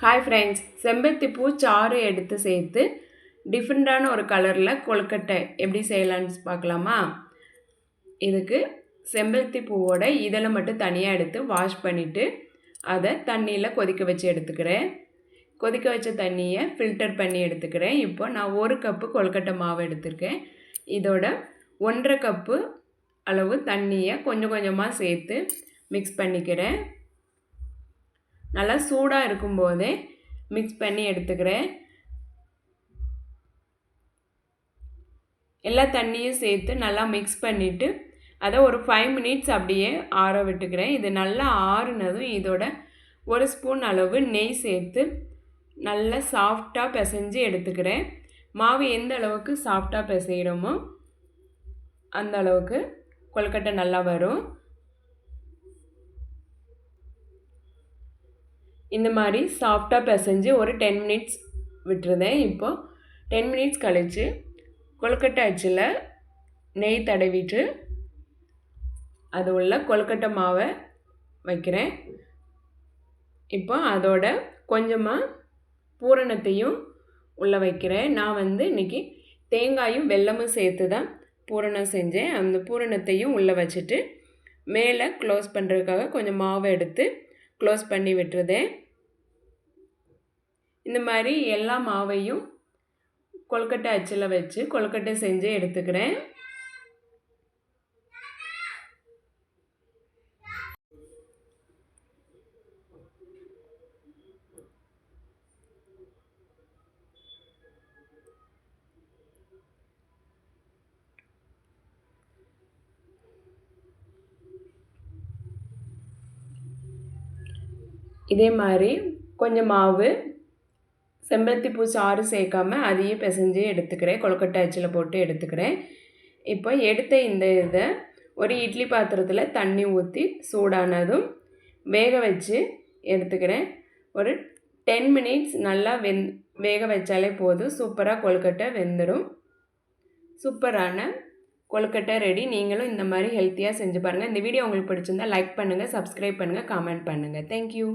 Hi friends செம்பருத்தி பூ சாறு எடுத்து சேர்த்து டிஃப்ரெண்ட்டான ஒரு கலரில் கொழுக்கட்டை எப்படி செய்யலான்னு பார்க்கலாமா? இதுக்கு செம்பருத்தி பூவோட இதழை மட்டும் தனியாக எடுத்து வாஷ் பண்ணிவிட்டு அதை தண்ணியில் கொதிக்க வச்சு எடுத்துக்கிறேன். கொதிக்க வச்ச தண்ணியை ஃபில்டர் பண்ணி எடுத்துக்கிறேன். இப்போ நான் ஒரு கப்பு கொழுக்கட்டை மாவு எடுத்திருக்கேன். இதோட ஒன்றரை கப்பு அளவு தண்ணியை கொஞ்சம் கொஞ்சமாக சேர்த்து மிக்ஸ் பண்ணிக்கிறேன். நல்லா சூடாக இருக்கும்போதே மிக்ஸ் பண்ணி எடுத்துக்கிறேன். எல்லா தண்ணியும் சேர்த்து நல்லா மிக்ஸ் பண்ணிவிட்டு அதை ஒரு ஃபைவ் மினிட்ஸ் அப்படியே ஆற விட்டுக்கிறேன். இது நல்லா ஆறுனதும் இதோட ஒரு ஸ்பூன் அளவு நெய் சேர்த்து நல்லா சாஃப்டாக பிசைஞ்சு எடுத்துக்கிறேன். மாவு எந்த அளவுக்கு சாஃப்டாக பிசைகிறோமோ அந்த அளவுக்கு கொழுக்கட்டை நல்லா வரும். இந்த மாதிரி சாஃப்டாக பிசைஞ்சு ஒரு டென் மினிட்ஸ் விட்டுருந்தேன். இப்போது டென் மினிட்ஸ் கழித்து கொழுக்கட்டை அச்சில் நெய் தடவிட்டு அது உள்ள கொழுக்கட்டை மாவை வைக்கிறேன். இப்போ அதோட கொஞ்சமாக பூரணத்தையும் உள்ளே வைக்கிறேன். நான் வந்து இன்றைக்கி தேங்காயும் வெல்லமும் சேர்த்து தான் பூரணம் செஞ்சேன். அந்த பூரணத்தையும் உள்ளே வச்சுட்டு மேலே க்ளோஸ் பண்ணுறதுக்காக கொஞ்சம் மாவை எடுத்து க்ளோஸ் பண்ணி விட்டுருதேன் இந்த மாதிரி எல்லா மாவையும் கொழுக்கட்டை அச்சில் வச்சு கொழுக்கட்டை செஞ்சு எடுத்துக்கிறேன். இதே மாதிரி கொஞ்சம் மாவு செம்பருத்தி பூ சாறு சேர்க்காம அதையும் பிசைஞ்சு எடுத்துக்கிறேன். கொழுக்கட்டை அச்சில் போட்டு எடுத்துக்கிறேன். இப்போ எடுத்த இந்த இதை ஒரு இட்லி பாத்திரத்தில் தண்ணி ஊற்றி சூடானதும் வேக வச்சு எடுத்துக்கிறேன். ஒரு டென் மினிட்ஸ் நல்லா வெந் வேக வச்சாலே போதும். சூப்பராக கொழுக்கட்டை வெந்துடும் சூப்பரான கொழுக்கட்டை ரெடி நீங்களும் இந்த மாதிரி ஹெல்த்தியாக செஞ்சு பாருங்கள் இந்த வீடியோ உங்களுக்கு பிடிச்சிருந்தால் லைக் பண்ணுங்கள் சப்ஸ்கிரைப் பண்ணுங்கள் கமெண்ட் பண்ணுங்கள் தேங்க்யூ